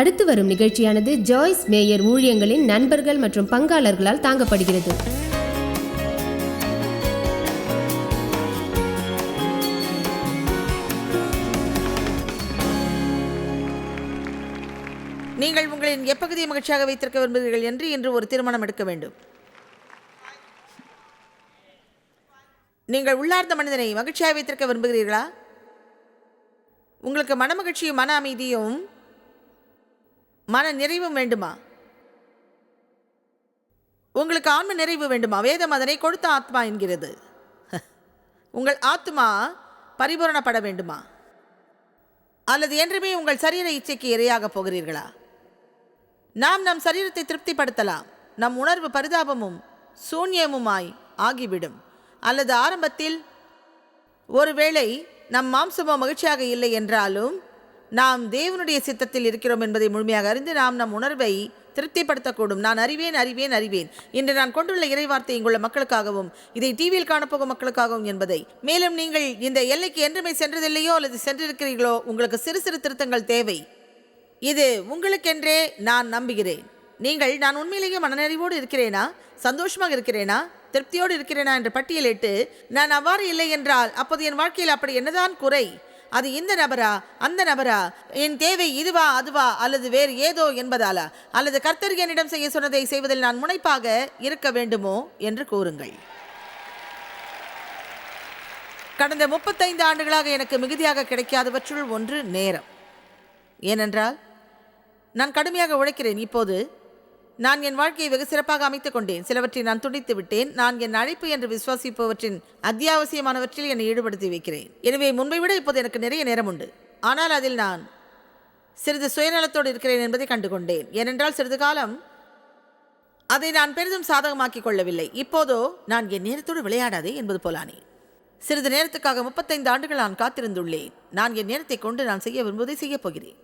அடுத்து வரும் நிகழ்ச்சியானது ஜாய்ஸ் மேயர் ஊழியங்களின் நண்பர்கள் மற்றும் பங்காளர்களால் தாங்கப்படுகிறது. நீங்கள் உங்களின் எப்பகுதியை மகிழ்ச்சியாக வைத்திருக்க விரும்புகிறீர்கள் என்று இன்று ஒரு தீர்மானம் எடுக்க வேண்டும். நீங்கள் உள்ளார்ந்த மனிதனை மகிழ்ச்சியாக வைத்திருக்க விரும்புகிறீர்களா? உங்களுக்கு மனமகிழ்ச்சியும் மன அமைதியும் மன நிறைவும் வேண்டுமா? உங்களுக்கு ஆன்ம நிறைவு வேண்டுமா? வேதம் அதனை கொடுத்த ஆத்மா என்கிறது. உங்கள் ஆத்மா பரிபூரணப்பட வேண்டுமா? அல்லது என்றுமே உங்கள் சரீர இச்சைக்கு இரையாக போகிறீர்களா? நாம் நம் சரீரத்தை திருப்திப்படுத்தலாம். நம் உணர்வு பரிதாபமும் சூன்யமுமாய் ஆகிவிடும். அல்லது ஆரம்பத்தில் ஒருவேளை நம் மாம்சமோ மகிழ்ச்சியாக இல்லை என்றாலும் நாம் தேவனுடைய சித்தத்தில் இருக்கிறோம் என்பதை முழுமையாக அறிந்து நாம் நம் உணர்வை திருப்திப்படுத்தக்கூடும். நான் அறிவேன் அறிவேன் அறிவேன். இன்று நான் கொண்டுள்ள இறைவார்த்தை இங்குள்ள மக்களுக்காகவும் இதை டிவியில் காணப்போகும் மக்களுக்காகவும் என்பதை. மேலும் நீங்கள் இந்த எல்லைக்கு என்றுமே சென்றதில்லையோ அல்லது சென்றிருக்கிறீர்களோ உங்களுக்கு சிறு சிறு திருத்தங்கள் தேவை. இது உங்களுக்கென்றே நான் நம்புகிறேன். நீங்கள் நான் உண்மையிலேயே மனநிறைவோடு இருக்கிறேனா? சந்தோஷமாக இருக்கிறேனா? திருப்தியோடு இருக்கிறேனா? என்று பட்டியலிட்டு நான் அவ்வாறு இல்லை என்றால் அப்போது என் வாழ்க்கையில் அப்படி என்னதான் குறை? அது இந்த நபரா அந்த நபரா? என் தேவை இதுவா அதுவா அல்லது வேறு ஏதோ என்பதாலா? அல்லது கர்த்தர் என்னிடம் செய்ய சொன்னதை செய்வதில் நான் முனைப்பாக இருக்க வேண்டுமோ என்று கூறுங்கள். கடந்த முப்பத்தைந்து ஆண்டுகளாக எனக்கு மிகுதியாக கிடைக்காதவற்றுள் ஒன்று நேரம். ஏனென்றால் நான் கடுமையாக உழைக்கிறேன். இப்போது நான் என் வாழ்க்கையை வெகு சிறப்பாக அமைத்துக் கொண்டேன். சிலவற்றை நான் துடித்து விட்டேன். நான் என் அழைப்பு என்று விசுவாசிப்பவற்றின் அத்தியாவசியமானவற்றில் என்னை ஈடுபடுத்தி வைக்கிறேன். எனவே முன்பை விட இப்போது எனக்கு நிறைய நேரம் உண்டு. ஆனால் அதில் நான் சிறிது சுயநலத்தோடு இருக்கிறேன் என்பதை கண்டுகொண்டேன். ஏனென்றால் சிறிது காலம் அதை நான் பெரிதும் சாதகமாக்கிக் கொள்ளவில்லை. இப்போதோ நான் என் நேரத்தோடு விளையாடாதே என்பது போலானே. சிறிது நேரத்துக்காக முப்பத்தைந்து ஆண்டுகள் நான் காத்திருந்துள்ளேன். நான் என் நேரத்தை கொண்டு நான் செய்ய விரும்புவதை செய்யப் போகிறேன்.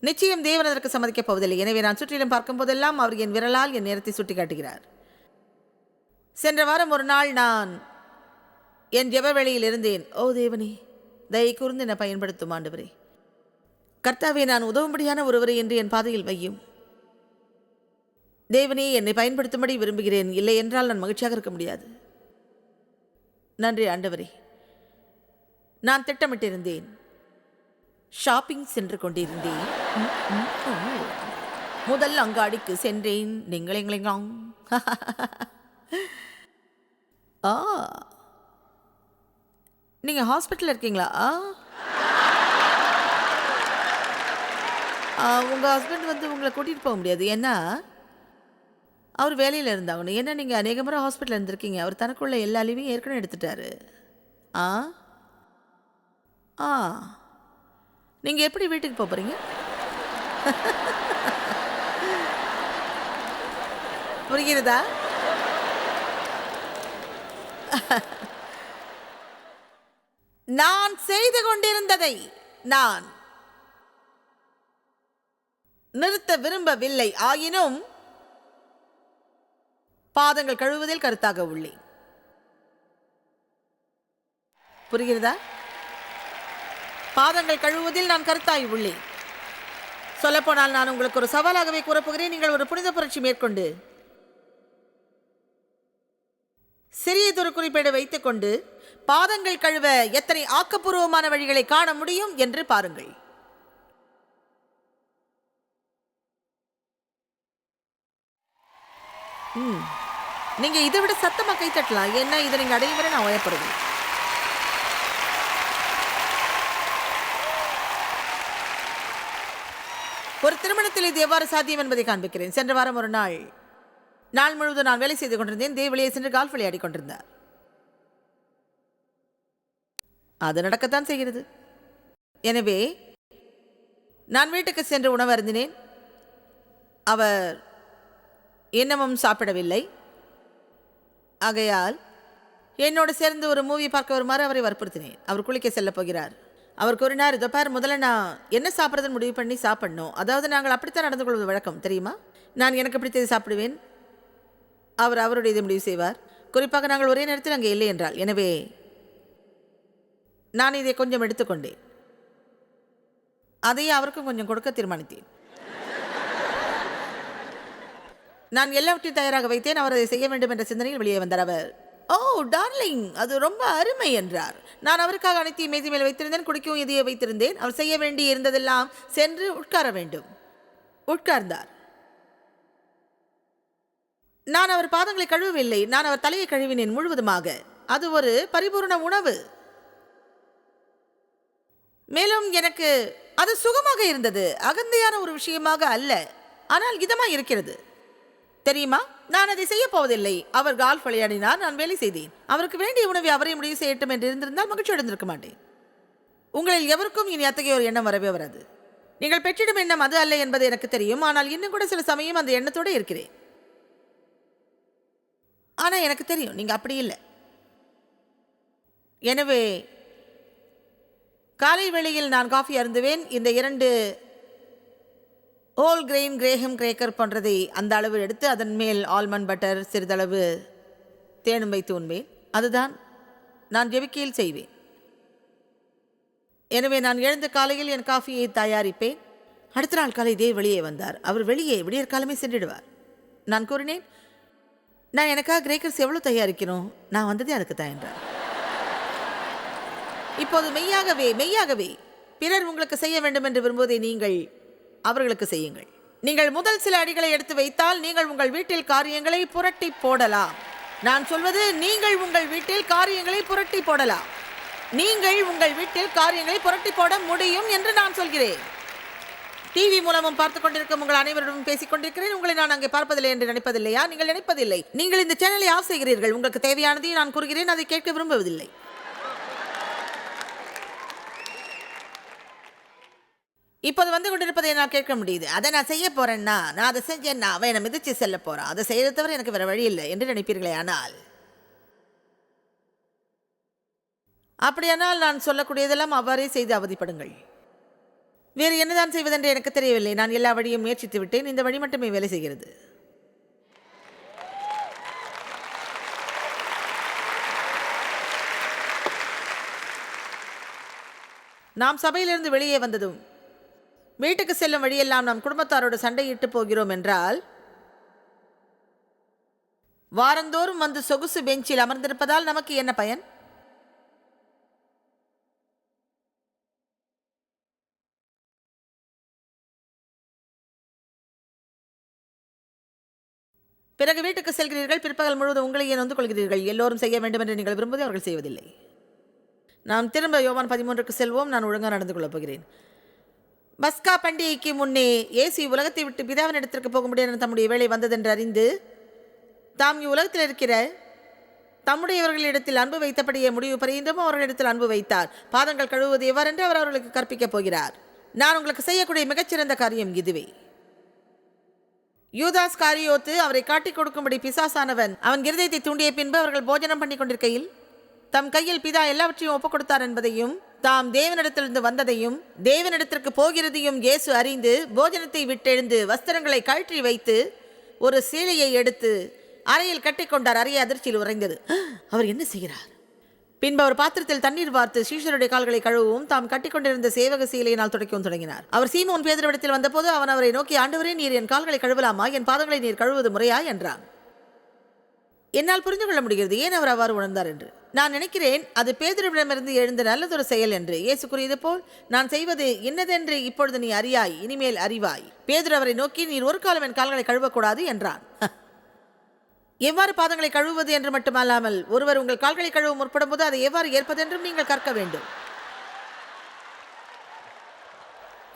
நிச்சயம் தேவன் அதற்கு சம்மதிக்கப் போவதில்லை. எனவே நான் சுற்றிலும் பார்க்கும் போதெல்லாம் அவர் என் விரலால் என் நேரத்தை சுட்டி காட்டுகிறார் சென்ற வாரம் ஒரு நாள் நான் என் ஜெபவெளியில் இருந்தேன். ஓ தேவனே தயை கூர்ந்து என்னை பயன்படுத்தும் ஆண்டவரே. கர்த்தாவே நான் உதவும்படியான ஒருவரை என்று என் பாதையில் வையும். தேவனே என்னை பயன்படுத்தும்படி விரும்புகிறேன். இல்லை என்றால் நான் மகிழ்ச்சியாக இருக்க முடியாது. நன்றி ஆண்டவரே. நான் திட்டமிட்டிருந்தேன். ஷாப்பிங் சென்று கொண்டிருந்தேன். முதல் அங்காடிக்கு சென்றேன். நிங்களெங்களெங்காங் ஆ. நீங்கள் ஹாஸ்பிட்டலில் இருக்கீங்களா? ஆ. ஹஸ்பண்ட் வந்து உங்களை கூட்டிகிட்டு போக முடியாது. ஏன்னா அவர் வேலையில் இருந்தாகணும். ஏன்னா நீங்கள் அநேக முறை ஹாஸ்பிட்டலில் இருந்திருக்கீங்க. அவர் தனக்குள்ள எல்லா லீவையும் ஏற்கனவே எடுத்துட்டாரு. ஆ. ஆ. நீங்கள் எப்படி வீட்டுக்கு போகிறீங்க புரிகிறதா நான் செய்து கொண்டிருந்ததை நான் நிறுத்த விரும்பவில்லை. ஆயினும் பாதங்கள் கழுவுவதில் கருத்தாக உள்ளேன். புரிகிறதா? பாதங்கள் கழுவுவதில் நான் கருத்தாய் உள்ளேன். சொல்லப்போனால் நான் உங்களுக்கு ஒரு சவாலாகவே கூறப்போகிறேன். நீங்கள் ஒரு புனித புரட்சி மேற்கொண்டு சிறியதொரு குறிப்பேடு வைத்துக்கொண்டு பாதங்கள் கழுவ எத்தனை ஆக்கப்பூர்வமான வழிகளை காண முடியும் என்று பாருங்கள். ம். நீங்க இதை விட சத்தமா கை தட்டலாம். ஏன்னா இதை நீங்க அடையும் வரை நான் ஓயப்படுவேன். ஒரு திருமணத்தில் இது எவ்வாறு சாத்தியம் என்பதை காண்பிக்கிறேன். சென்ற வாரம் ஒரு நாள் நாள் முழுவதும் நான் வேலை செய்து கொண்டிருந்தேன். தேவ் வெளியே சென்று கால்ஃப் விளையாடி கொண்டிருந்தார். அது நடக்கத்தான் செய்கிறது. எனவே நான் வீட்டுக்கு சென்று உணவு அருந்தினேன். அவர் இன்னமும் சாப்பிடவில்லை. ஆகையால் என்னோடு சேர்ந்து ஒரு மூவி பார்க்க வருமாறு அவரை வற்புறுத்தினேன். அவர் குளிக்க செல்லப் போகிறார். அவர் கூறினார் இதை பார் முதல்ல நான் என்ன சாப்பிட்றதுன்னு முடிவு பண்ணி சாப்பிட்ணும். அதாவது நாங்கள் அப்படித்தான் நடந்து கொள்வது வழக்கம் தெரியுமா? நான் எனக்கு பிடித்ததை சாப்பிடுவேன்? அவர் அவருடைய இதை முடிவு செய்வார். குறிப்பாக நாங்கள் ஒரே நேரத்தில் அங்கே இல்லை என்றால். எனவே நான் இதை கொஞ்சம் எடுத்துக்கொண்டேன். அதையே அவருக்கும் கொஞ்சம் கொடுக்க தீர்மானித்தேன். நான் எல்லாவற்றையும் தயாராக வைத்தேன். அவர் அதை செய்ய வேண்டும் என்ற சிந்தனையில் வெளியே வந்தார். அவர் Oh, ஓ டார்லிங் அது ரொம்ப அருமை என்றார். நான் அவருக்காக அனைத்தையும் மேஜை மேல் வைத்திருந்தேன் குடிக்கவும் இதையே வைத்திருந்தேன். அவர் செய்ய வேண்டி இருந்ததெல்லாம் சென்று உட்கார வேண்டும். உட்கார்ந்தார். நான் அவர் பாதங்களை கழுவவில்லை. நான் அவர் தலையை கழுவினேன் முழுவதுமாக. அது ஒரு பரிபூரண உணவு. மேலும் எனக்கு அது சுகமாக இருந்தது. அகந்தையான ஒரு விஷயமாக அல்ல. ஆனால் இதமாக இருக்கிறது. தெரியுமா? நான் அதை செய்ய போவதில்லை. அவர் கால்ஃப் விளையாடினார் நான் வேலை செய்தேன். அவருக்கு வேண்டிய உணவை அவரே முடிவு செய்யட்டும் என்று இருந்திருந்தால் மகிழ்ச்சி அடைந்திருக்க மாட்டேன். உங்களில் எவருக்கும் இனி அத்தகைய ஒரு எண்ணம் வரவே வராது. நீங்கள் பெற்றிடும் எண்ணம் அது அல்ல என்பது எனக்கு தெரியும். ஆனால் இன்னும் கூட சில சமயம் அந்த எண்ணத்தோடு இருக்கிறேன். ஆனால் எனக்கு தெரியும் நீங்கள் அப்படி இல்லை. எனவே காலை வேளையில் நான் காஃபி அருந்துவேன். இந்த இரண்டு ஹோல் கிரெயின் கிரேகம் கிரேக்கர் போன்றதை அந்த அளவு எடுத்து அதன் மேல் ஆல்மண்ட் பட்டர் சிறிதளவு தேனும் வைத்து உண்பேன். அதுதான் நான் ஜெபிக்கையில் செய்வேன். எனவே நான் எழுந்த காலையில் என் காஃபியை தயாரிப்பேன். அடுத்த நாள் காலை இதே வெளியே வந்தார். அவர் வெளியே விடியற்காலமே சென்றிடுவார். நான் கூறினேன் நான் எனக்காக கிரேக்கர்ஸ் எவ்வளோ தயாரிக்கணும் நான் வந்ததே அதுக்கு தான் என்றார். இப்போது மெய்யாகவே மெய்யாகவே பிறர் உங்களுக்கு செய்ய வேண்டும் என்று விரும்புவதை நீங்கள் அவர்களுக்கு செய்யுங்கள். நீங்கள் முதல் சில அடிகளை எடுத்து வைத்தால் நீங்கள் உங்கள் வீட்டில் காரியங்களை புரட்டி போடலாம். நான் சொல்வது நீங்கள் உங்கள் வீட்டில் காரியங்களை புரட்டி போடலாம். நீங்கள் உங்கள் வீட்டில் காரியங்களை புரட்டி போட முடியும் என்று நான் சொல்கிறேன். டிவி மூலமும் பார்த்துக் கொண்டிருக்கும் உங்கள் அனைவரிடமும் பேசிக் கொண்டிருக்கிறேன். உங்களை நான் அங்கே பார்ப்பதில்லை என்று நினைப்பதில்லையா? நீங்கள் நினைப்பதில்லை. நீங்கள் இந்த சேனலை ஆஃப் செய்கிறீர்கள். உங்களுக்கு தேவையானதையும் நான் கூறுகிறேன். அதை கேட்க விரும்புவதில்லை இப்போது வந்து கொண்டிருப்பதை நான் கேட்க முடியுது. அதை நான் செய்ய போறேன்னா நான் அதை செஞ்சேன்னா அவன் என்னை மிதிச்சு செல்ல போறான் அதை செய்கிறத தவிர எனக்கு வேற வழி இல்லை என்று நினைப்பீர்களே ஆனால். அப்படியானால் நான் சொல்லக்கூடியதெல்லாம் அவ்வாறே செய்து அவதிப்படுங்கள். வேறு என்னதான் செய்வதென்று எனக்கு தெரியவில்லை. நான் எல்லா வழியும் முயற்சித்து விட்டேன். இந்த வழி மட்டுமே வேலை செய்கிறது. நாம் சபையிலிருந்து வெளியே வந்ததும் வீட்டுக்கு செல்லும் வழியெல்லாம் நாம் குடும்பத்தாரோடு சண்டையிட்டு போகிறோம் என்றால் வாரந்தோறும் வந்து சொகுசு பெஞ்சில் அமர்ந்திருப்பதால் நமக்கு என்ன பயன்? பிறகு வீட்டுக்கு செல்கிறீர்கள் பிற்பகல் முழுவதும் உங்களையே நொந்து கொள்கிறீர்கள். எல்லோரும் செய்ய வேண்டும் என்று நீங்கள் விரும்புவதை அவர்கள் செய்வதில்லை. நாம் திரும்ப யோவான் பதிமூன்றுக்கு செல்வோம். நான் ஒழுங்காக நடந்து கொள்ளப் போகிறேன். பஸ்கா பண்டிகைக்கு முன்னே இயேசு உலகத்தை விட்டு பிதாவின் இடத்திற்கு போக முடியாது தம்முடைய வேலை வந்ததென்று அறிந்து தாம் இவ்வுலகத்தில் இருக்கிற தம்முடையவர்களிடத்தில் அன்பு வைத்தபடியே முடிவு பரிந்தும் அவர்களிடத்தில் அன்பு வைத்தார். பாதங்கள் கழுவுவது எவ்வாறென்று அவர் அவர்களுக்கு கற்பிக்கப் போகிறார். நான் உங்களுக்கு செய்யக்கூடிய மிகச்சிறந்த காரியம் இதுவே. யூதாஸ் காரியோத்து அவரை காட்டிக் கொடுக்கும்படி பிசாசானவன் அவன் இருதயத்தை தூண்டிய பின்பு அவர்கள் போஜனம் பண்ணி கொண்டிருக்கையில் தம் கையில் பிதா எல்லாவற்றையும் ஒப்புக் கொடுத்தார் என்பதையும் தாம் தேவனிடத்திலிருந்து வந்ததையும் தேவனிடத்திற்கு போகிறதையும் இயேசு அறிந்து போஜனத்தை விட்டெழுந்து வஸ்திரங்களை கழற்றி வைத்து ஒரு சீலையை எடுத்து அறையில் கட்டிக்கொண்டார். அறைய அதிர்ச்சியில் உறைந்தது. அவர் என்ன செய்கிறார்? பின்பு அவர் பாத்திரத்தில் தண்ணீர் பார்த்து சீஷருடைய கால்களை கழுவவும் தாம் கட்டிக்கொண்டிருந்த சேவக சீலையினால் துடைக்கவும் தொடங்கினார். அவர் சீமோன் பேதரிடத்தில் வந்தபோது அவன் அவரை நோக்கி ஆண்டவரே நீர் என் கால்களை கழுவலாமா? என் பாதங்களை நீர் கழுவுவது முறையா? என்றான். என்னால் புரிந்து கொள்ள முடிகிறது. ஏன் அவர் அவ்வாறு உணர்ந்தார் என்று? நான் நினைக்கிறேன் அது பேதுருவிடமிருந்து எழுந்த நல்லதொரு செயல் என்று. இயேசு கூறியது போல் நான் செய்வது இன்னதென்று இப்பொழுது நீ அறியாய் இனிமேல் அறிவாய். பேதுரு அவரை நோக்கி நீர் ஒரு காலம் என் கால்களை கழுவக்கூடாது என்றான். எவ்வாறு பாதங்களை கழுவுவது என்று மட்டுமல்லாமல் ஒருவர் உங்கள் கால்களை கழுவ முற்படும் போது அதை எவ்வாறு ஏற்பதென்றும் நீங்கள் கற்க வேண்டும்.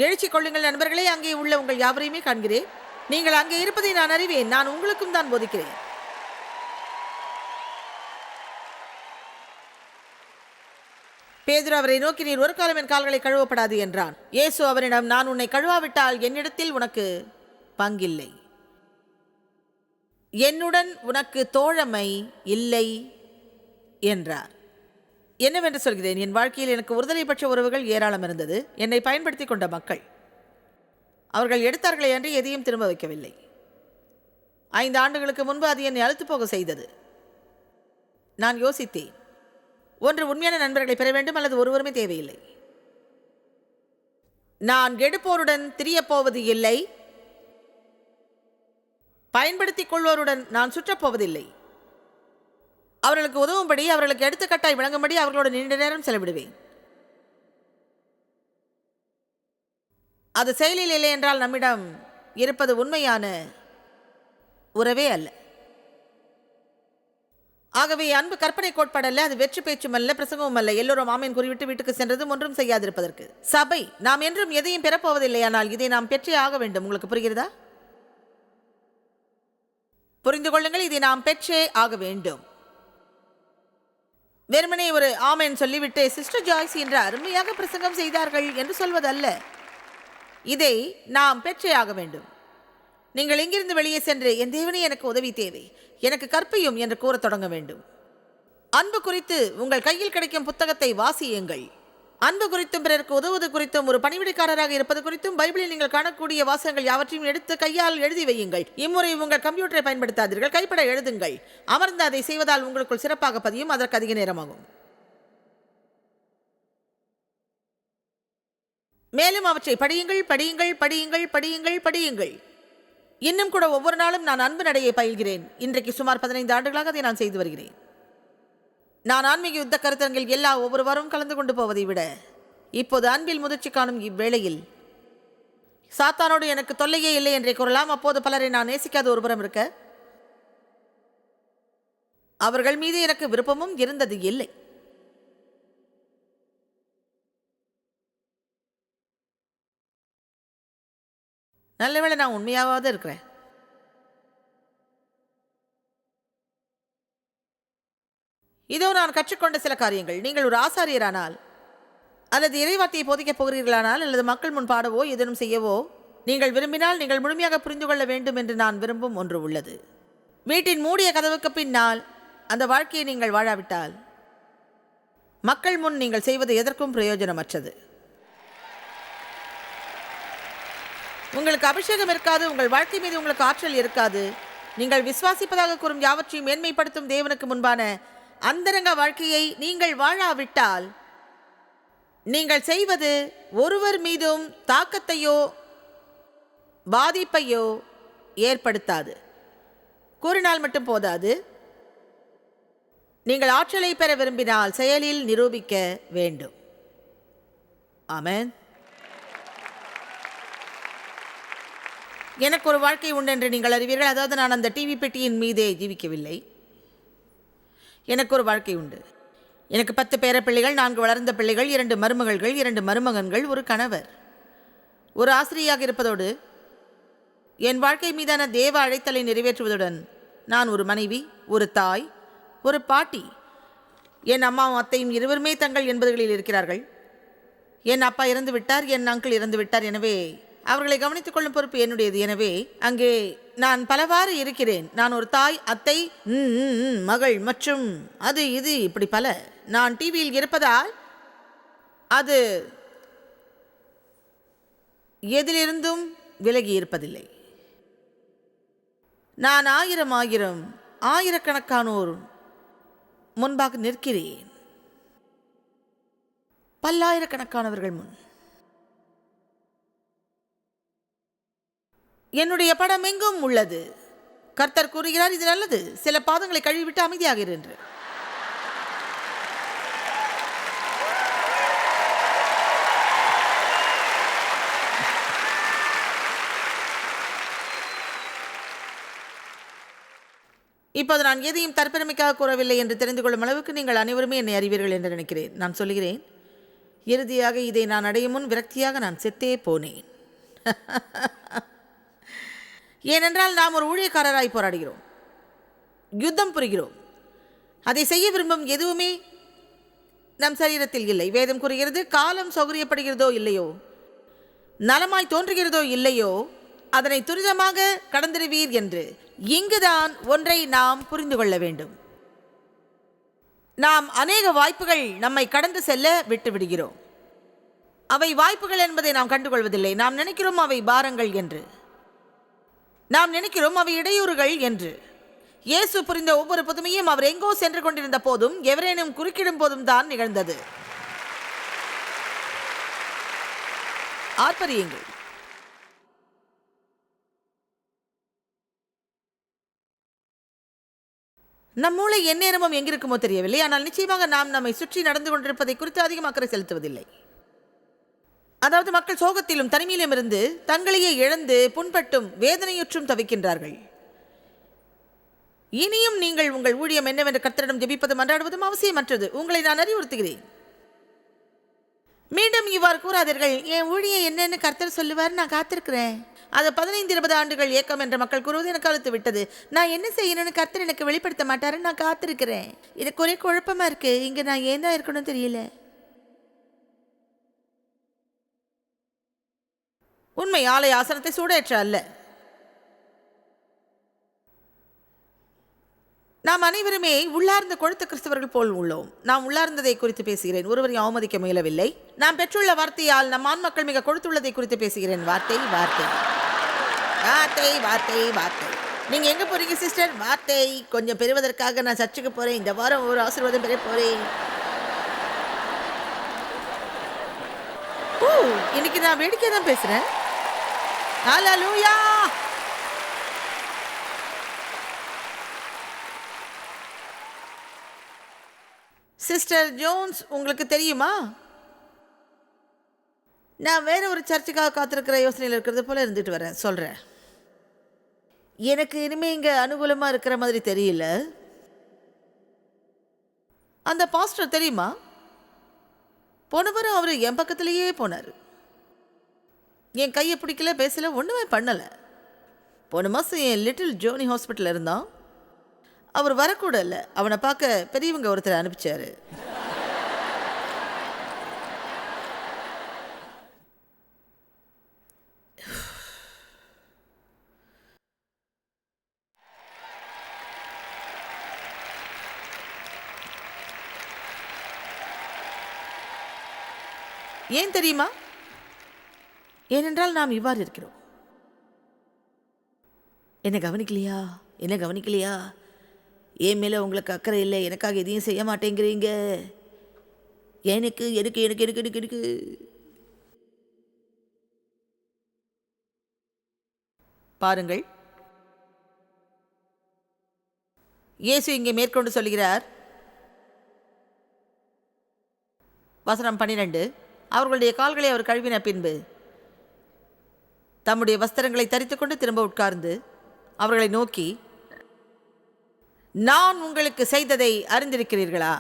எழுச்சி கொள்ளுங்கள் நண்பர்களே அங்கே உள்ள உங்கள் யாவரையுமே காண்கிறேன். நீங்கள் அங்கே இருப்பதை நான் அறிவேன் நான் உங்களுக்கும் தான் போதிக்கிறேன். பேதுரு அவரை நோக்கி நீர் ஒரு காலம் என் கால்களை கழுவப்படாது என்றான். இயேசு அவரிடம் நான் உன்னை கழுவாவிட்டால் என்னிடத்தில் உனக்கு பங்கில்லை. என்னுடன் உனக்கு தோழமை இல்லை என்றார். என்னவென்று சொல்கிறேன் என் வாழ்க்கையில் எனக்கு ஒருதலை பட்ச உறவுகள் ஏராளம் இருந்தது. என்னை பயன்படுத்தி கொண்ட மக்கள். அவர்கள் எடுத்தார்களே அன்றி எதையும் திரும்ப வைக்கவில்லை. ஐந்து ஆண்டுகளுக்கு முன்பு அது என்னை அழுத்து போக செய்தது. நான் யோசித்தேன் ஒன்று உண்மையான நண்பர்களை பெற வேண்டும் அல்லது ஒருவருமே தேவையில்லை. நான் கெடுப்போருடன் திரியப் போவது இல்லை. பயன்படுத்திக் கொள்வோருடன் நான் சுற்றப்போவதில்லை அவர்களுக்கு உதவும்படி அவர்களுக்கு எடுத்துக்கட்டாய் விளங்கும்படி அவர்களோட நீண்ட நேரம் செலவிடுவேன். அது செயலில் இல்லை என்றால் நம்மிடம் இருப்பது உண்மையான உறவே அல்ல. ஆகவே அன்பு கற்பனை கோட்பாடல்ல அது வெற்றி பேச்சும் அல்ல பிரசங்கமும் அல்ல. எல்லோரும் ஆமீன் குறிவிட்டு வீட்டுக்கு சென்றதும் ஒன்றும் செய்யாதிருப்பதற்கு. சபை நாம் என்றும் எதையும் பெறப்போவதில்லை ஆனால் இதை நாம் பெற்றே ஆக வேண்டும். உங்களுக்கு புரிகிறதா? புரிந்து கொள்ளுங்கள் இதை நாம் பெற்றே ஆக வேண்டும். வெறுமனே ஒரு ஆமேன் சொல்லிவிட்டு சிஸ்டர் ஜாய்ஸ் என்ற அருமையாக பிரசங்கம் செய்தார்கள் என்று சொல்வதல்ல. இதை நாம் பெற்றே ஆக வேண்டும். நீங்கள் இங்கிருந்து வெளியே சென்று என் தேவனே எனக்கு உதவி தேவை. எனக்கு கற்பியும் என்று கூறத் தொடங்க வேண்டும். அன்பு குறித்து உங்கள் கையில் கிடைக்கும் புத்தகத்தை வாசியுங்கள். அன்பு குறித்தும் பிறருக்கு உதவுவது குறித்தும் ஒரு பணிவிடைக்காரராக இருப்பது குறித்தும் பைபிளில் நீங்கள் காணக்கூடிய வாசகங்கள் யாவற்றையும் எடுத்து கையால் எழுதி வையுங்கள். இம்முறை உங்கள் கம்ப்யூட்டரை பயன்படுத்தாதீர்கள் கைப்பட எழுதுங்கள். அமர்ந்து அதை செய்வதால் உங்களுக்குள் சிறப்பாக பதியும் அதற்கு அதிக நேரமாகும். மேலும் அவற்றை படியுங்கள் படியுங்கள் படியுங்கள் படியுங்கள் படியுங்கள். இன்னும் கூட ஒவ்வொரு நாளும் நான் அன்பு நடையை பயில்கிறேன். இன்றைக்கு சுமார் பதினைந்து ஆண்டுகளாக அதை நான் செய்து வருகிறேன். நான் ஆன்மீக யுத்த கருத்தரங்கில் எல்லா ஒவ்வொருவரும் கலந்து கொண்டு போவதை விட இப்போது அன்பில் முதிர்ச்சி காணும் இவ்வேளையில் சாத்தானோடு எனக்கு தொல்லையே இல்லை என்றே கூறலாம். அப்போது பலரை நான் நேசிக்காத ஒருபுறம் இருக்க அவர்கள் மீது எனக்கு விருப்பமும் இருந்தது இல்லை. நல்லவேளை நான் உண்மையாவது இருக்கிறேன். இதோ நான் கற்றுக்கொண்ட சில காரியங்கள். நீங்கள் ஒரு ஆசாரியரானால் அல்லது இறைவார்த்தையை போதிக்கப் போகிறீர்களானால் அல்லது மக்கள் முன் பாடவோ ஏதேனும் செய்யவோ நீங்கள் விரும்பினால் நீங்கள் முழுமையாக புரிந்து கொள்ள வேண்டும் என்று நான் விரும்பும் ஒன்று உள்ளது. வீட்டின் மூடிய கதவுக்கு பின்னால் அந்த வாழ்க்கையை நீங்கள் வாழாவிட்டால் மக்கள் முன் நீங்கள் செய்வது எதற்கும் பிரயோஜனமற்றது. உங்களுக்கு அபிஷேகம் இருக்காது உங்கள் வாழ்க்கை மீது உங்களுக்கு ஆற்றல் இருக்காது. நீங்கள் விசுவாசிப்பதாக கூறும் யாவற்றையும் மேன்மைப்படுத்தும் தேவனுக்கு முன்பான அந்தரங்க வாழ்க்கையை நீங்கள் வாழாவிட்டால் நீங்கள் செய்வது ஒருவர் மீதும் தாக்கத்தையோ பாதிப்பையோ ஏற்படுத்தாது. கூறினால் மட்டும் போதாது. நீங்கள் ஆற்றலை பெற விரும்பினால் செயலில் நிரூபிக்க வேண்டும். ஆமேன். எனக்கு ஒரு வாழ்க்கை உண்டு என்று நீங்கள் அறிவீர்கள். அதாவது நான் அந்த டிவி பெட்டியின் மீதே ஜீவிக்கவில்லை. எனக்கு ஒரு வாழ்க்கை உண்டு. எனக்கு பத்து பேர பிள்ளைகள் நான்கு வளர்ந்த பிள்ளைகள் இரண்டு மருமகள்கள் இரண்டு மருமகன்கள் ஒரு கணவர். ஒரு ஆசிரியாக இருப்பதோடு என் வாழ்க்கை மீதான தேவ அழைத்தலை நிறைவேற்றுவதுடன் நான் ஒரு மனைவி ஒரு தாய் ஒரு பாட்டி. என் அம்மாவும் அத்தையும் இருவருமே தங்கள் என்பதுகளில் இருக்கிறார்கள். என் அப்பா இறந்து விட்டார் என் அங்கிள் இறந்து விட்டார் எனவே அவர்களை கவனித்துக் கொள்ளும் பொறுப்பு என்னுடையது. எனவே அங்கே நான் பலவாறு இருக்கிறேன். நான் ஒரு தாய் அத்தை மகள் மற்றும் அது இது இப்படி பல. நான் டிவியில் இருப்பதால் அது எதிலிருந்தும் விலகி இருப்பதில்லை. நான் ஆயிரம் ஆயிரம் ஆயிரக்கணக்கானோர் முன்பாக நிற்கிறேன். பல்லாயிரக்கணக்கானவர்கள் முன். என்னுடைய படம் எங்கும் உள்ளது. கர்த்தர் கூறுகிறார் இது நல்லது. சில பாதங்களை கழுவிவிட்டு அமைதியாக என்று. இப்போது நான் எதையும் தற்பெருமைக்காக கூறவில்லை என்று தெரிந்து கொள்ளும் அளவுக்கு நீங்கள் அனைவருமே என்னை அறிவீர்கள் என்று நினைக்கிறேன். நான் சொல்கிறேன் இறுதியாக இதை நான் அடையும் முன் விரக்தியாக நான் செத்தே போனேன். ஏனென்றால் நாம் ஒரு ஊழியக்காரராய் போராடுகிறோம். யுத்தம் புரிகிறோம். அதை செய்ய விரும்பும் எதுவுமே நம் சரீரத்தில் இல்லை. வேதம் கூறுகிறது காலம் சௌகரியப்படுகிறதோ இல்லையோ நலமாய் தோன்றுகிறதோ இல்லையோ அதனை துரிதமாக கடந்திருவீர் என்று இங்குதான் ஒன்றை நாம் புரிந்து கொள்ள வேண்டும். நாம் அநேக வாய்ப்புகள் நம்மை கடந்து செல்ல விட்டுவிடுகிறோம். அவை வாய்ப்புகள் என்பதை நாம் கண்டுகொள்வதில்லை. நாம் நினைக்கிறோம் அவை பாரங்கள் என்று. நாம் நினைக்கிறோம் அவை இடையூறுகள் என்று. இயேசு புரிந்த ஒவ்வொரு புதுமையும் அவர் எங்கோ சென்று கொண்டிருந்த போதும் எவரேனும் குறுக்கிடும் போதும் தான் நிகழ்ந்தது. ஆர்ப்பரியுங்கள். நம் மூளை எந்நேரமும் எங்கிருக்குமோ தெரியவில்லை. ஆனால் நிச்சயமாக நாம் நம்மை சுற்றி நடந்து கொண்டிருப்பதை குறித்து அதிகம் அக்கறை செலுத்துவதில்லை. அதாவது மக்கள் சோகத்திலும் தனிமையிலும் இருந்து தங்களையே இழந்து புண்பட்டும் வேதனையுற்றும் தவிக்கின்றார்கள். இனியும் நீங்கள் உங்கள் ஊழியம் என்னவென்று கர்த்தரிடம் ஜெபிப்பதும் மன்றாடுவதும் அவசியமற்றது. உங்களை நான் அறிவுறுத்துகிறேன். மீண்டும் இவ்வாறு கூறாதீர்கள் என் ஊழியம் என்னன்னு கர்த்தர் சொல்லுவார் நான் காத்திருக்கிறேன். அது பதினைந்து இருபது ஆண்டுகள் ஏக்கம் என்ற மக்கள் கூறுவது எனக்கு அழுத்து விட்டது. நான் என்ன செய்யணும்னு கர்த்தர் எனக்கு வெளிப்படுத்த மாட்டாருன்னு நான் காத்திருக்கிறேன். எனக்கு ஒரே குழப்பமாக இருக்குது இங்கே நான் ஏன் தான் இருக்கணும்னு தெரியல. உண்மை ஆலை ஆசனத்தை சூடேற்ற அல்ல. நாம் அனைவருமே உள்ளார்ந்த கொழுத்த கிறிஸ்தவர்கள் போல் உள்ளோம். நாம் உள்ளார்ந்ததை குறித்து பேசுகிறேன். ஒருவரையும் அவமதிக்க முயலவில்லை. நாம் பெற்றுள்ள வார்த்தையால் நம் ஆண் மக்கள் மிக கொடுத்துள்ளதை குறித்து பேசுகிறேன். வார்த்தை வார்த்தை. வார்த்தை வார்த்தை வார்த்தை. நீங்க எங்க போறீங்க சிஸ்டர்? வார்த்தை. கொஞ்சம் பெறுவதற்காக நான் சர்ச்சுக்கு போறேன். இந்த வாரம் ஒரு ஆசீர்வாதம் பெற போறேன். ஓ இன்னைக்கு நான் வேடிக்கை தான் பேசுறேன். ஹalleluya சிஸ்டர் ஜோன்ஸ் உங்களுக்கு தெரியுமா? நான் வேற ஒரு சர்ச்சுக்காக காத்திருக்கிற யோசனையில் இருக்கிறது போல இருந்துட்டு வரேன். சொல்கிறேன் எனக்கு இனிமே இங்கே அனுகூலமாக இருக்கிற மாதிரி தெரியல. அந்த பாஸ்டர் தெரியுமா? போனவரும் அவர் என் பக்கத்துலேயே போனார். என் கையை பிடிக்கல பேசல ஒன்றுமே பண்ணலை. போன மாதம் என் லிட்டில் ஜோனி ஹாஸ்பிட்டலில் இருந்தான். அவர் வரக்கூட இல்லை. அவனை பார்க்க பெரியவங்க ஒருத்தர் அனுப்பிச்சாரு. ஏன் தெரியுமா? ஏனென்றால் நாம் இவ்வாறு இருக்கிறோம். என்ன கவனிக்கலையா? என்ன கவனிக்கலையா? என் மேலே உங்களுக்கு அக்கறை இல்லை? எனக்காக எதையும் செய்ய மாட்டேங்கிறீங்க? எனக்கு எனக்கு எனக்கு எனக்கு எனக்கு எனக்கு. பாருங்கள். இயேசு இங்கே மேற்கொண்டு சொல்கிறார். வசனம் பன்னிரண்டு. அவர்களுடைய கால்களை அவர் கழுவின பின்பு தம்முடைய வஸ்திரங்களை தரித்துக்கொண்டு திரும்ப உட்கார்ந்து அவர்களை நோக்கி நான் உங்களுக்கு செய்ததை அறிந்திருக்கிறீர்களா?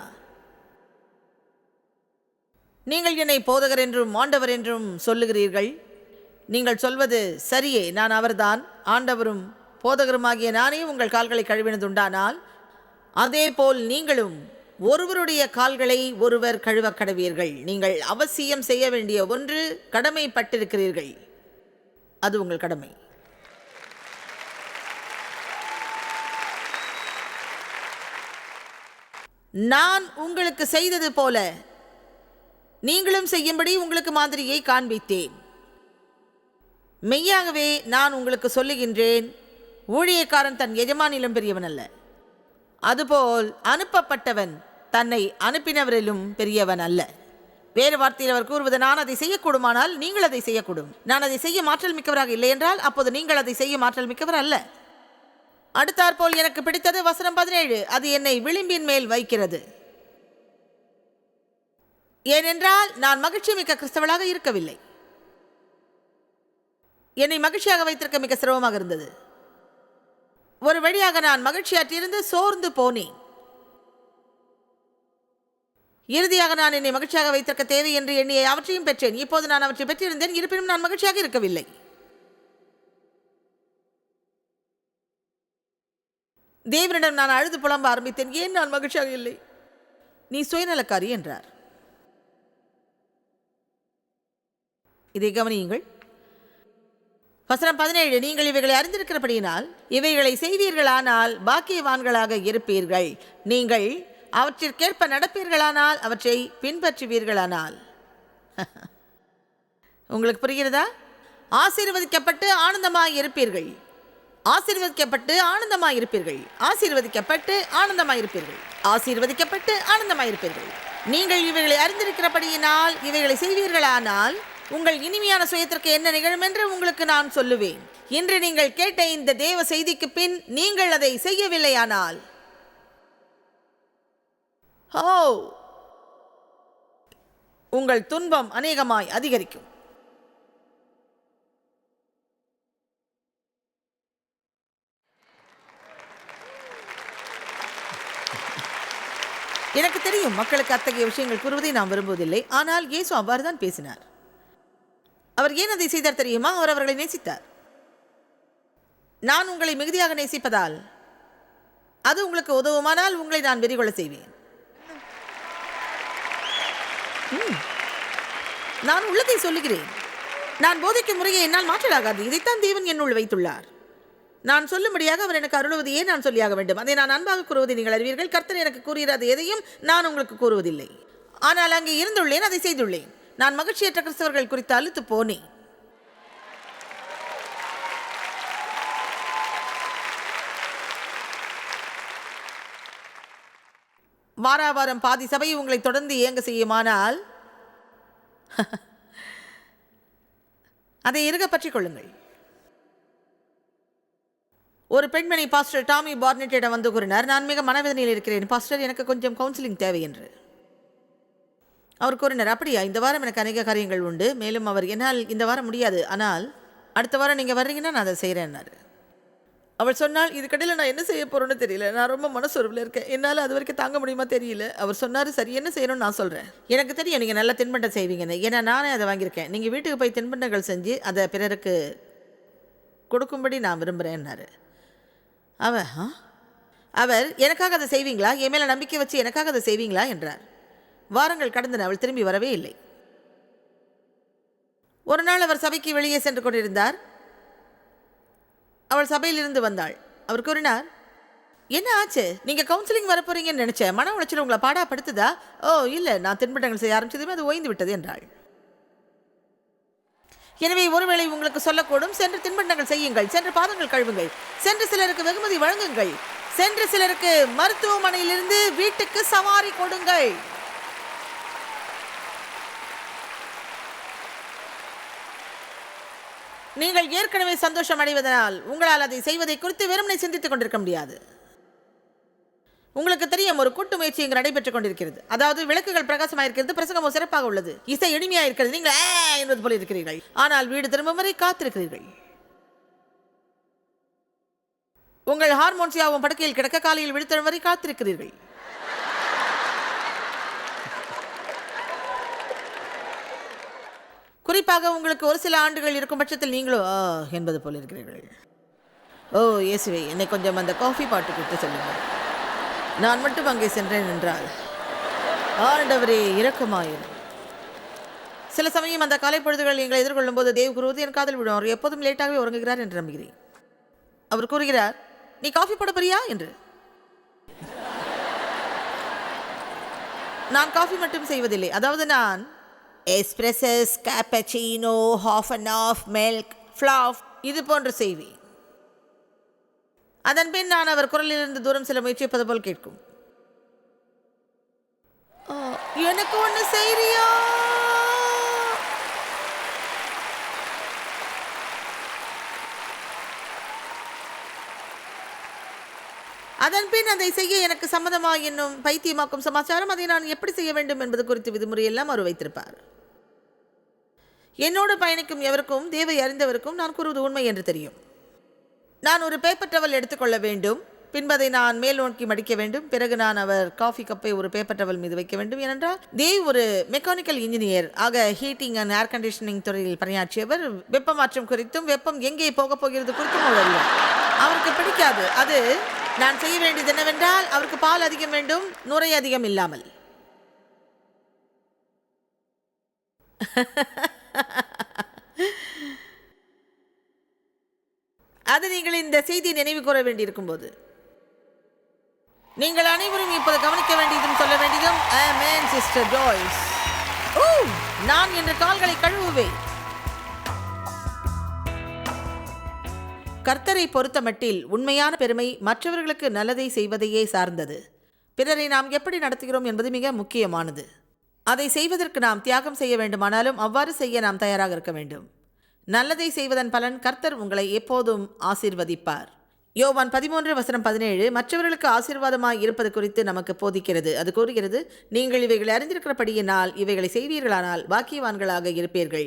நீங்கள் என்னை போதகர் என்றும் ஆண்டவர் என்றும் சொல்லுகிறீர்கள். நீங்கள் சொல்வது சரியே நான் அவர்தான். ஆண்டவரும் போதகருமாகிய நானே உங்கள் கால்களை கழுவினதுண்டானால் அதேபோல் நீங்களும் ஒருவருடைய கால்களை ஒருவர் கழுவ கடவீர்கள். நீங்கள் அவசியம் செய்ய வேண்டிய ஒன்று கடமைப்பட்டிருக்கிறீர்கள். அது உங்கள் கடமை. நான் உங்களுக்கு செய்தது போல நீங்களும் செய்யும்படி உங்களுக்கு மாதிரியை காண்பித்தேன். மெய்யாகவே நான் உங்களுக்கு சொல்லுகின்றேன் ஊழியக்காரன் தன் எஜமானிலும் பெரியவன் அல்ல. அதுபோல் அனுப்பப்பட்டவன் தன்னை அனுப்பினவரிலும் பெரியவன் அல்ல. வேறு வார்த்தையில் அவர் கூறுவது நான் அதை செய்யக்கூடுமானால் நீங்கள் அதை செய்யக்கூடும். நான் அதை செய்ய மாற்றல் மிக்கவராக இல்லை என்றால் அப்போது நீங்கள் அதை செய்ய மாற்றல் மிக்கவர் அல்ல. அடுத்தாற்போல் எனக்கு பிடித்தது வசனம் பதினேழு. அது என்னை விளிம்பின் மேல் வைக்கிறது. ஏனென்றால் நான் மகிழ்ச்சி மிக்க கிறிஸ்தவளாக இருக்கவில்லை. என்னை மகிழ்ச்சியாக வைத்திருக்க மிக சிரமமாக இருந்தது. ஒரு வழியாக நான் மகிழ்ச்சியாற்றியிருந்து சோர்ந்து போனேன். இறுதியாக நான் என்னை மகிழ்ச்சியாக வைத்திருக்க தேவை என்று எண்ணியை அவற்றையும் பெற்றேன். இப்போது நான் அவற்றை பெற்றிருந்தேன். இருப்பினும் நான் மகிழ்ச்சியாக இருக்கவில்லை. தேவனிடம் நான் அழுது புலம்ப ஆரம்பித்தேன். ஏன் நான் மகிழ்ச்சியாக இல்லை? நீ சுயநலக்காரி என்றார். இதை கவனியுங்கள். வசனம் பதினேழு நீங்கள் இவைகளை அறிந்திருக்கிறபடியினால் இவைகளை செய்வீர்களானால் பாக்கியவான்களாக இருப்பீர்கள். நீங்கள் அவற்றிற்கேற்ப நடப்பீர்களானால் அவற்றை பின்பற்றுவீர்களானால். உங்களுக்கு புரிகிறதா? ஆசீர்வதிக்கப்பட்டு ஆனந்தமாக இருப்பீர்கள். ஆசீர்வதிக்கப்பட்டு ஆனந்தமாக இருப்பீர்கள். ஆசீர்வதிக்கப்பட்டு ஆனந்தமாக இருப்பீர்கள். ஆசீர்வதிக்கப்பட்டு ஆனந்தமாக இருப்பீர்கள். நீங்கள் இவைகளை அறிந்திருக்கிறபடியினால் இவைகளை செய்வீர்களானால் உங்கள் இனிமையான சுயத்திற்கு என்ன நிகழும் என்று உங்களுக்கு நான் சொல்லுவேன். இன்று நீங்கள் கேட்ட இந்த தேவ செய்திக்கு பின் நீங்கள் அதை செய்யவில்லையானால் ஓ உங்கள் துன்பம் அநேகமாய் அதிகரிக்கும். எனக்கு தெரியும் மக்களுக்கு அத்தகைய விஷயங்கள் கூறுவதை நான் விரும்புவதில்லை. ஆனால் இயேசு அவ்வாறு தான் பேசினார். அவர் ஏன் அதை செய்தார் தெரியுமா? அவர் அவர்களை நேசித்தார். நான் உங்களை மிகுதியாக நேசிப்பதால் அது உங்களுக்கு உதவுமானால் உங்களை நான் வெறிகொள்ள செய்வேன். நான் உள்ளதை சொல்லுகிறேன். நான் போதிக்கும் முறையை என்னால் மாற்றலாகாது. இதைத்தான் தேவன் என்னுள் வைத்துள்ளார். நான் சொல்லும்படியாக அவர் எனக்கு அருளுவதையே நான் சொல்லியாக வேண்டும். அதை நான் அன்பாக கூறுவதை நீங்கள் அறிவீர்கள். கர்த்தர் எனக்கு கூறுகிறது எதையும் நான் உங்களுக்கு கூறுவதில்லை. ஆனால் அங்கே இருந்துள்ளேன் அதை செய்துள்ளேன். நான் மகிழ்ச்சியற்ற கிறிஸ்தவர்கள் குறித்து அழுத்து போனேன். வாராவாரம் பாதி சபை உங்களை தொடர்ந்து இயங்க செய்யுமானால் அதை இருக பற்றிக் கொள்ளுங்கள். ஒரு பெண்மணி பாஸ்டர் டாமி பார்னெட்டிடம் வந்து கூறினார் நான் மிக மனவேதனையில் இருக்கிறேன். பாஸ்டர் எனக்கு கொஞ்சம் கவுன்சிலிங் தேவை என்று. அவர் கூறினார் அப்படியா இந்த வாரம் எனக்கு அநேக காரியங்கள் உண்டு. மேலும் அவர் என்னால் இந்த வாரம் முடியாது. ஆனால் அடுத்த வாரம் நீங்கள் வர்றீங்கன்னா நான் அதை செய்கிறேன்னாரு அவள் சொன்னால் இதுக்கடையில் நான் என்ன செய்ய போகிறேன்னு தெரியல. நான் ரொம்ப மனசுறவில் இருக்கேன். என்னால் அது வரைக்கும் தாங்க முடியுமா தெரியல. அவர் சொன்னார் சரி என்ன செய்யணும்னு நான் சொல்கிறேன் எனக்கு தெரியும் நீங்கள் நல்லா தின்பண்டம் செய்வீங்கன்னு. ஏன்னா நானே அதை வாங்கியிருக்கேன். நீங்கள் வீட்டுக்கு போய் தின்பண்டங்கள் செஞ்சு அதை பிறருக்கு கொடுக்கும்படி நான் விரும்புகிறேன்னாரு அவ ஆ? அவர் எனக்காக அதை செய்வீங்களா? என் மேலே நம்பிக்கை வச்சு எனக்காக அதை செய்வீங்களா? என்றார். வாரங்கள் கடந்தன அவள் திரும்பி வரவே இல்லை. ஒரு நாள் அவர் சபைக்கு வெளியே சென்று கொண்டிருந்தார். அவள் சபையிலிருந்து வந்தாள். அவர் கூறினார் என்ன ஆச்சு? நீங்கள் கவுன்சிலிங் வரப்போறீங்கன்னு நினைச்சேன். மன உளைச்சல் உங்களை பாடாப்படுத்துதா? ஓ இல்லை. நான் தின்பண்டங்கள் செய்ய ஆரம்பிச்சதுமே அது ஓய்ந்து விட்டது என்றாள். எனவே ஒருவேளை உங்களுக்கு சொல்லக்கூடும் சென்று தின்பண்டங்கள் செய்யுங்கள். சென்று பாதங்கள் கழுவுங்கள். சென்று சிலருக்கு வெகுமதி வழங்குங்கள். சென்று சிலருக்கு மருத்துவமனையிலிருந்து வீட்டுக்கு சவாரி கொடுங்கள். நீங்கள் ஏற்கனவே சந்தோஷம் அடைவதனால் உங்களால் அதை செய்வதை குறித்து வெறுமனை சிந்தித்துக் கொண்டிருக்க முடியாது. உங்களுக்கு தெரியும் ஒரு கூட்டு முயற்சி இங்கு நடைபெற்றுக் கொண்டிருக்கிறது. அதாவது விளக்குகள் பிரகாசமாக இருக்கிறது பிரசங்கமும் சிறப்பாக உள்ளது. இசை எளிமையாக இருக்கிறது நீங்கள் என்பது போல இருக்கிறீர்கள். ஆனால் வீடு திரும்பும் வரை காத்திருக்கிறீர்கள். உங்கள் ஹார்மோன்ஸ் யாவும் படுக்கையில் கிடக்க காலையில் விழுத்தழும் வரை காத்திருக்கிறீர்கள். குறிப்பாக உங்களுக்கு ஒரு சில ஆண்டுகள் இருக்கும் பட்சத்தில் நீங்களோ "ஆ" என்பது போல் இருக்கிறீர்கள். ஓ இயேசுவே என்னை கொஞ்சம் அந்த காஃபி பாட்டு கொடுத்து சொல்லுங்கள். நான் மட்டும் அங்கே சென்றேன் என்றால் ஆண்டவரே இரக்கமாயிரும். சில சமயம் அந்த காலை பொழுதுகள் எங்களை எதிர்கொள்ளும் போது தேவ் குருவது என் காதல் விடும் அவர் எப்போதும் லேட்டாகவே உறங்குகிறார் என்று நம்புகிறேன். அவர் கூறுகிறார் நீ காஃபி போட போறியா என்று. நான் காஃபி மட்டும் செய்வதில்லை. அதாவது நான் espresso cappuccino half and half milk fluff இது போன்று செய்வேன் அதன் பின் நான் அவர் குரலிலிருந்து தூரம் சில முயற்சிப்பது போல் கேட்கும். எனக்கு ஒன்று செய்றியா? அதன்பின் அதை செய்ய எனக்கு சம்மதமா என்னும் பைத்தியமாக்கும் சமாச்சாரம் அதை நான் எப்படி செய்ய வேண்டும் என்பது குறித்து விதிமுறையெல்லாம் அவர் வைத்திருப்பார். என்னோடு பயணிக்கும் எவருக்கும் தேவை அறிந்தவருக்கும் நான் கூறுவது உண்மை என்று தெரியும். நான் ஒரு பேப்பர் டவல் எடுத்துக்கொள்ள வேண்டும். பின்பு அதை நான் மேல் நோக்கி மடிக்க வேண்டும். பிறகு நான் அவர் காஃபி கப்பை ஒரு பேப்பர் டவல் மீது வைக்க வேண்டும். ஏனென்றால் தேவ் ஒரு மெக்கானிக்கல் இன்ஜினியர் ஆக ஹீட்டிங் அண்ட் ஏர் கண்டிஷனிங் துறையில் பணியாற்றியவர். வெப்ப மாற்றம் குறித்தும் வெப்பம் எங்கே போகப் போகிறது குறித்தும் அவர் அவருக்கு பிடிக்காது. அது நான் செய்ய வேண்டியது என்னவென்றால் அவருக்கு பால் அதிகம் வேண்டும் நுரை அதிகம் இல்லாமல். அது நீங்கள் இந்த செய்தியை நினைவு கூற வேண்டியிருக்கும் போது நீங்கள் அனைவரும் இப்போது கவனிக்க வேண்டியதும் சொல்ல வேண்டியதும் ஆமென் சிஸ்டர் ஜாய்ஸ் ஓ நான் என்று கால்களை கழுவுவேன். கர்த்தரை பொறுத்தமட்டில் உண்மையான பெருமை மற்றவர்களுக்கு நல்லதை செய்வதையே சார்ந்தது. பிறரை நாம் எப்படி நடத்துகிறோம் என்பது மிக முக்கியமானது. அதை செய்வதற்கு நாம் தியாகம் செய்ய வேண்டுமானாலும் அவ்வாறு செய்ய நாம் தயாராக இருக்க வேண்டும். நல்லதை செய்வதன் பலன் கர்த்தர் உங்களை எப்போதும் ஆசீர்வதிப்பார். யோவான் பதிமூன்று வசனம் பதினேழு மற்றவர்களுக்கு ஆசீர்வாதமாய் இருப்பது குறித்து நமக்கு போதிக்கிறது. அது கூறுகிறது நீங்கள் இவைகளை அறிந்திருக்கிறபடியினால் இவைகளை செய்வீர்களானால் பாக்கியவான்களாக இருப்பீர்கள்.